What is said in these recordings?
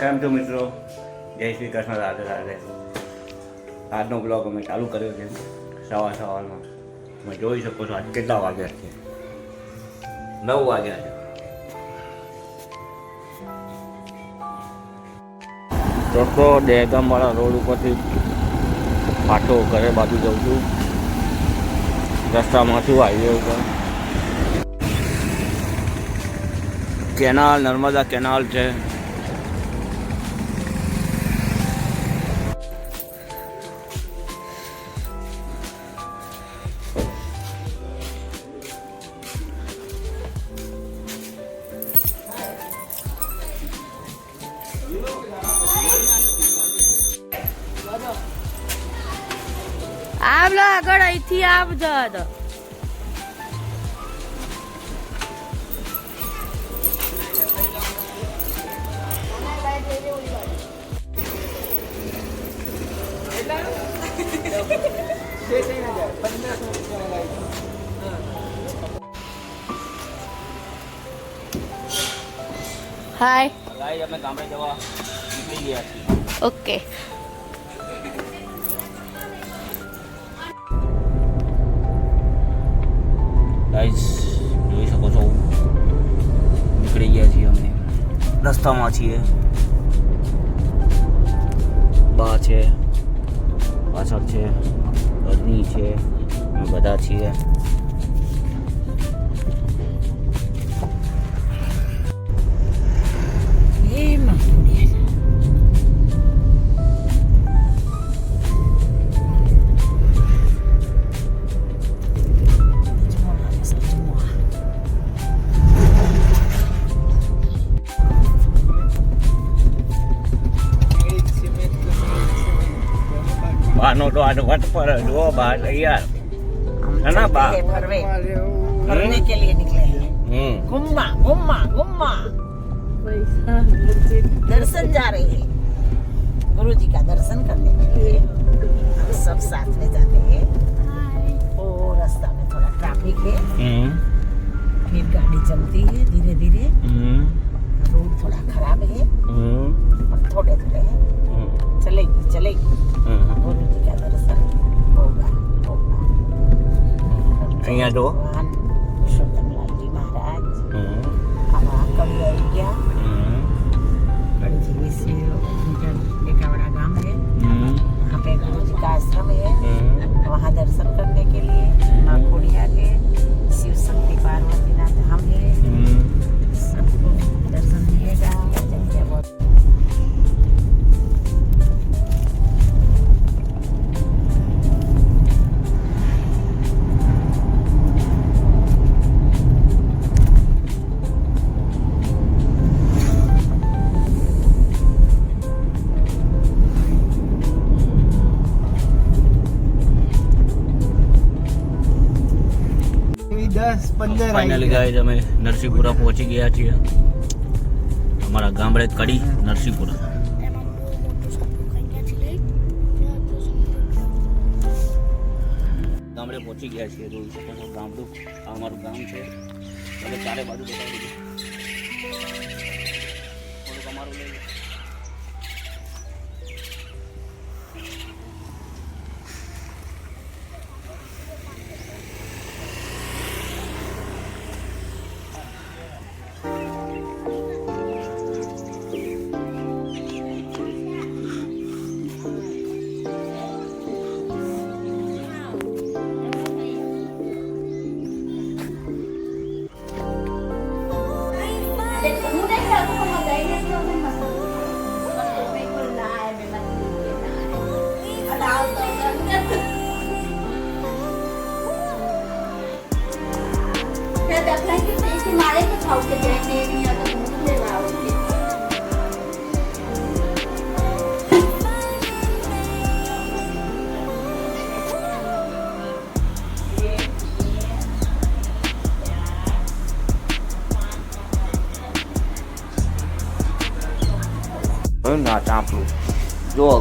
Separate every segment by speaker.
Speaker 1: કેમ છો મિત્રો? જય શ્રી કૃષ્ણ, રાધે રાધે. આજનો બ્લોગ અમે ચાલુ કર્યો છે. સવાર સવારમાં. તમે જોઈ શકો છો આજ કેટલા વાગ્યા છે. નવ વાગ્યા છે. દોસ્તો દહેગામવાળા રોડ ઉપરથી પાછો ઘરે બાજુ જાઉં છું. રસ્તામાંથી હાઈવે ઉપર? કેનાલ, નર્મદા કેનાલ છે.
Speaker 2: આવ આગળ અહીંથી આવ હાય
Speaker 1: ગામડે જવા નીકળી ગયા છીએ.
Speaker 2: ઓકે
Speaker 1: ગાઈસ જોઈ શકો છો. નીકળી ગયા છીએ અમે. રસ્તામાં છીએ. બા છે, પાછળ છે, અગ્નિ છે, અમે બધા છીએ. બાનો તો આનો વટ પર જો બા યાર ના ના બા
Speaker 3: फरवे फरने के लिए निकले हैं
Speaker 1: હમ
Speaker 3: गुम्मा गुम्मा गुम्मा दर्शन जा रहे हैं गुरु जी का दर्शन करने के लिए हम सब साथ में जाते हैं और रास्ता में थोड़ा ट्रैफिक है
Speaker 1: હમ
Speaker 3: फिर गाड़ी चलती है धीरे धीरे
Speaker 1: હમ
Speaker 3: रोड थोड़ा खराब है
Speaker 1: હમ
Speaker 3: और थोड़े थोड़े हैं
Speaker 1: હમ
Speaker 3: चलेगी चलेगी
Speaker 1: હમ
Speaker 3: गुरु जी का दर्शन होगा होगा
Speaker 1: અહીંયા જો
Speaker 3: भगवान विश्वकर्मा जी महाराज
Speaker 1: હમ
Speaker 3: हमारा कवि ગયા
Speaker 1: ફાઇનલી ગાઈઝ અમે નરસિંહપુરા પહોંચી ગયા છીએ. અમારા ગામડે કડી નરસિંહપુરા. ગામડે પહોંચી ગયા છીએ જોઈ શકો ગામડું આ અમારું ગામ છે. એટલે ચારે બાજુ બતાવી દીધું. થોડુંક અમારું લઈ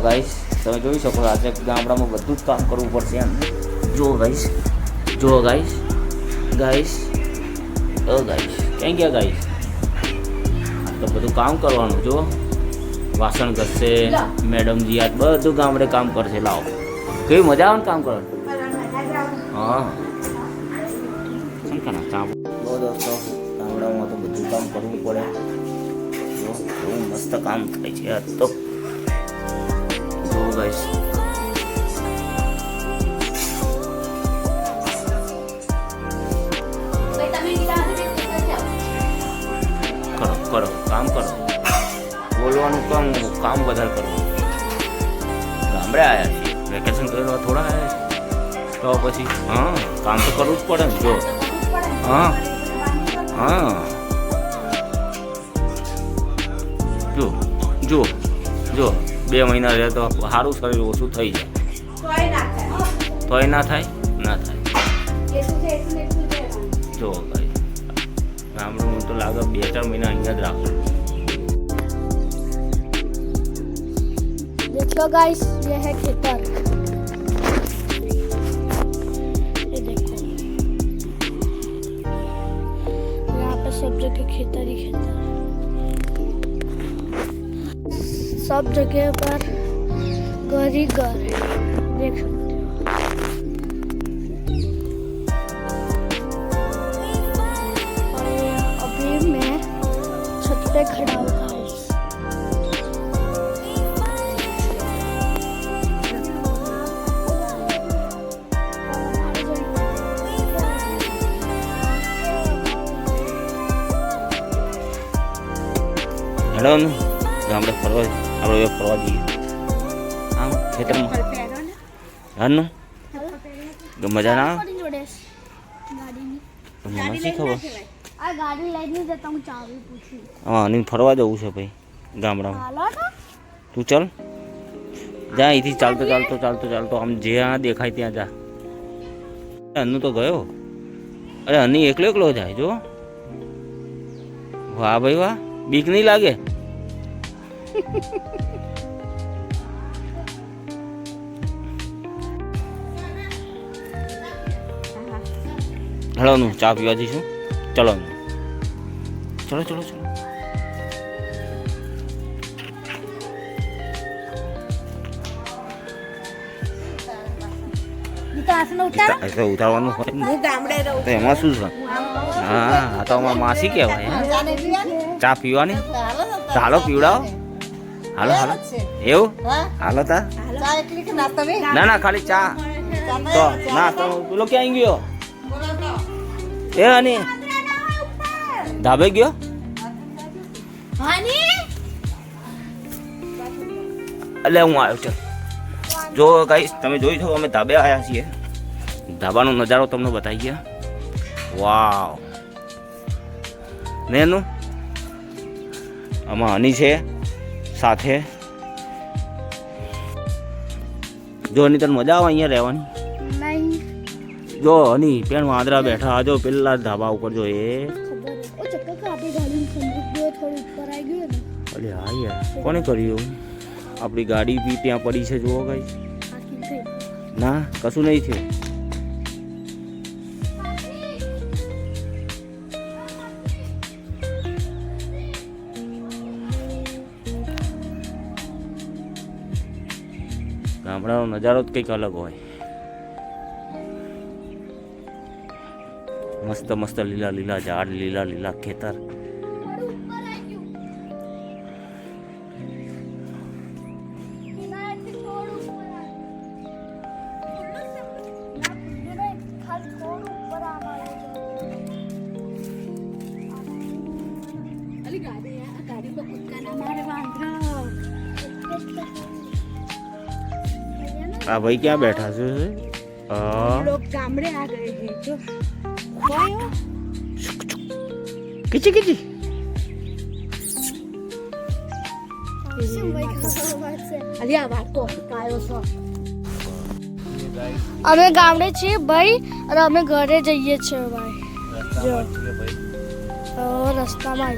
Speaker 1: ગાઈસ તમે જોઈ શકો આજે ગામડામાં બધું જ કામ કરવું પડશે એમ. જુઓ ગાઈસ જુઓ ગાઈસ ગાઈસ અ ગાઈસ ક્યાં ગયા ગાઈસ તો બધું કામ કરવાનું જુઓ વાસણ ઘસશે, મેડમજી આજ બધું ગામડે કામ કરશે, લાવો. કેવી મજા આવે ને કામ કરવાનું? હા. શંકરના કામ બહુ દોસ્તો, ગામડામાં તો બધું કામ કરવું પડે. જો બહુ મસ્ત કામ થાય છે તો.
Speaker 4: જાઓ.
Speaker 1: કરો કરો કામ કરો. બોલવાનું કામ કામ વધારે કરો. ગામડે આવ્યા છીએ. વેકેશન કરવા થોડા આવ્યા તો પછી હા કામ તો કરવું જ પડે ને જો. હા હા. જો જો જો. બે મહિના રહે તો સારું શરીર ઓછું થઈ જાય તોય ના થાય ના થાય
Speaker 4: જેટલું છે એટલું ને એટલું જ રહેવાનું.
Speaker 1: જો ભાઈ ગામડું મને તો લાગે બે ચાર મહિના અહીંયા જ રાખો
Speaker 2: देख लो गाइस ये है खेतर ये देखो यहाँ पे सब जगह खेतर ही खेतर है सब जगह पर घर ही घर है देख सकते हो और ये अभी मैं छत पे खड़ा हूँ guys।
Speaker 1: હેડો ને ગામડે ફરવા આપણે હવે ફરવા જઈએ. આમ ખેતરમાં. હાનું? મજા ના મને શું ખબર?
Speaker 2: હું
Speaker 1: અને ફરવા જવું છે ભાઈ ગામડામાં.
Speaker 2: તું.
Speaker 1: ચાલ. જા અહીંથી ચાલતો ચાલતો ચાલતો ચાલતો. આમ જ્યાં દેખાય ત્યાં જા. અન્નુ તો ગયો. અરે અની એકલો એકલો જાય જો. વાહ ભાઈ વાહ. બીક નહીં લાગે? હેલો નું ચા પીવા જઈશું. ચલો ચલો ચલો. ચલો ઉતારવાનું હોય એમાં શું છે? હા. તો માસી કહેવાય. હે. ચા પીવાની?
Speaker 3: હાલો
Speaker 1: પીવડાવો. હાલો હાલો. એવું? હાલો તા. ના ના ખાલી ચા. તો ના તો પેલો ક્યાં ગયો? એ હની. ધાબે ગયો? એટલે હું આવ્યો છું. જો ગાઈસ તમે જોઈ છો અમે ધાબે આવ્યા છીએ. ધાબાનો નજારો તમને બતાવી ગયા. વાવ. ને એનું આમાં હની છે. સાથે. જો હની તને મજા આવે અહીંયા રહેવાની? જો હની પેણ વાંદરા બેઠા જો પેલા ધાબા ઉપર જો એ. અરે હા યાર. કોને કર્યું? આપણી ગાડી બી ત્યાં પડી છે જુઓ
Speaker 2: કઈ
Speaker 1: ના કશું નહીં થયું. ગામડાનો નજારો જ કંઈક અલગ હોય. મસ્ત મસ્ત લીલા લીલા ઝાડ લીલા લીલા ખેતર. આ ભાઈ ક્યાં બેઠા છે?
Speaker 3: લોગ ગામડે આ ગયે હે જો. કોયો
Speaker 1: કિચી કિચી
Speaker 2: અમે ગામડે છીએ ભાઈ અને અમે ઘરે જઈએ છીએ ભાઈ. જો. રસ્તામાં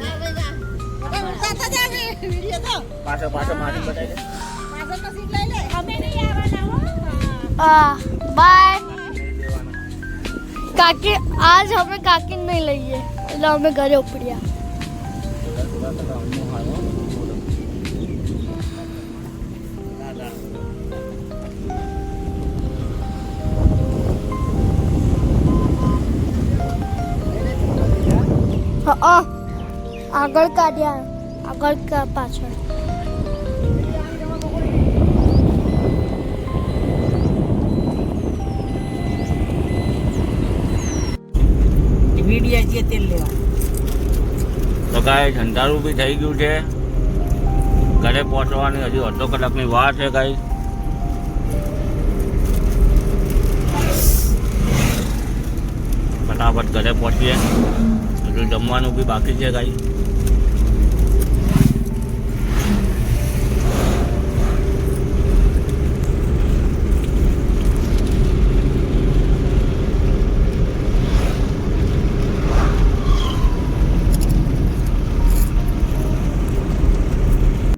Speaker 1: પાછો પાછો મારી બતાવી
Speaker 2: बाय काकी, आज हमें काकी नहीं लगी है। तो हमें घर उपड़िया हाँ, हाँ। आगर का दिया आगर
Speaker 3: का पाछड़ તેલ લેવા.
Speaker 1: તો કાંઈ અંધારું બી થઈ ગયું છે. ઘરે પહોંચવાની હજી અડધો કલાકની વાર છે કાંઈ. ફટાફટ ઘરે પહોંચીએ. હજુ જમવાનું બી બાકી છે ગાય